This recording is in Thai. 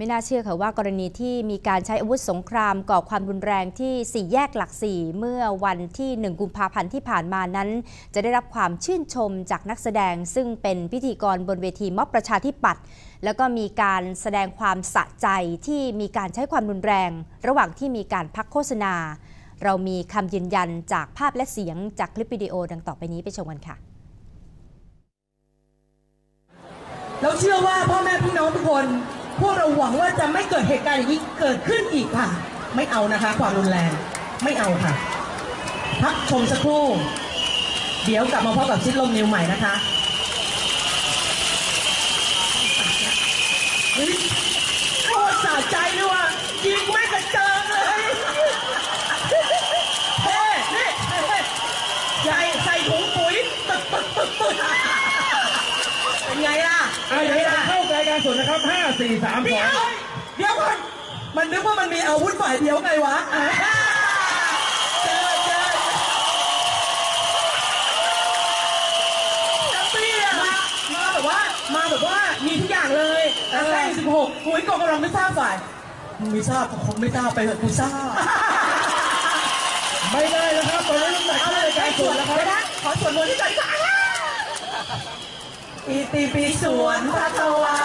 ไม่น่าเชื่อค่ะว่ากรณีที่มีการใช้อาวุธสงครามก่อความรุนแรงที่สี่แยกหลักสี่เมื่อวันที่ 1 กุมภาพันธ์ที่ผ่านมานั้น จะได้รับความชื่นชมจากนักแสดง ซึ่งเป็นพิธีกรบนเวทีม็อบประชาธิปัตย์แล้วก็มีการแสดงความสะใจที่มีการใช้ความรุนแรง ระหว่างที่มีการพักโฆษณา เรามีคำยืนยันจากภาพและเสียงจากคลิปวิดีโอดังต่อไปนี้ไปชมกันค่ะเราเชื่อว่าพ่อแม่พี่น้องทุกคน พวกเราหวังว่าจะไม่เกิดเหตุการณ์อย่างนี้เกิดขึ้นอีกค่ะ ไม่เอานะคะ ความรุนแรงไม่เอาค่ะพักชมสักครู่ เดี๋ยวกลับมาพบกับชิดลมนิวใหม่นะคะเฮ้ยโคตรสะใจเลยว่ะยิงไม่กระเจิงเลยเฮ้นี่เฮ้ใส่ใส่ถุงปุ๋ยตึกตึกตึกตึกเป็นไงล่ะอะเดี๋ยวเรา สดนะครับ5 4 3เดี๋ยว2เดี๋ยวก่อนมันนึกว่ามันมีอาวุธฝ่ายเดียวไงวะเจอเจอแฮปปี้อะมามาแบบว่ามาแบบว่ามีทุกอย่างเลยแต่แรกสิบหกหุยกองกำลังไม่ทราบฝ่ายมึงไม่ทราบก็คงไม่ทราบไปเถอะกูทราบไม่ได้นะครับตอนนี้ต้องแต่เข้ารายการสดแล้วครับเดี๋ยวนะขอส่วนมนต์ที่ใจค่ะอีตีปีสวนพัทวา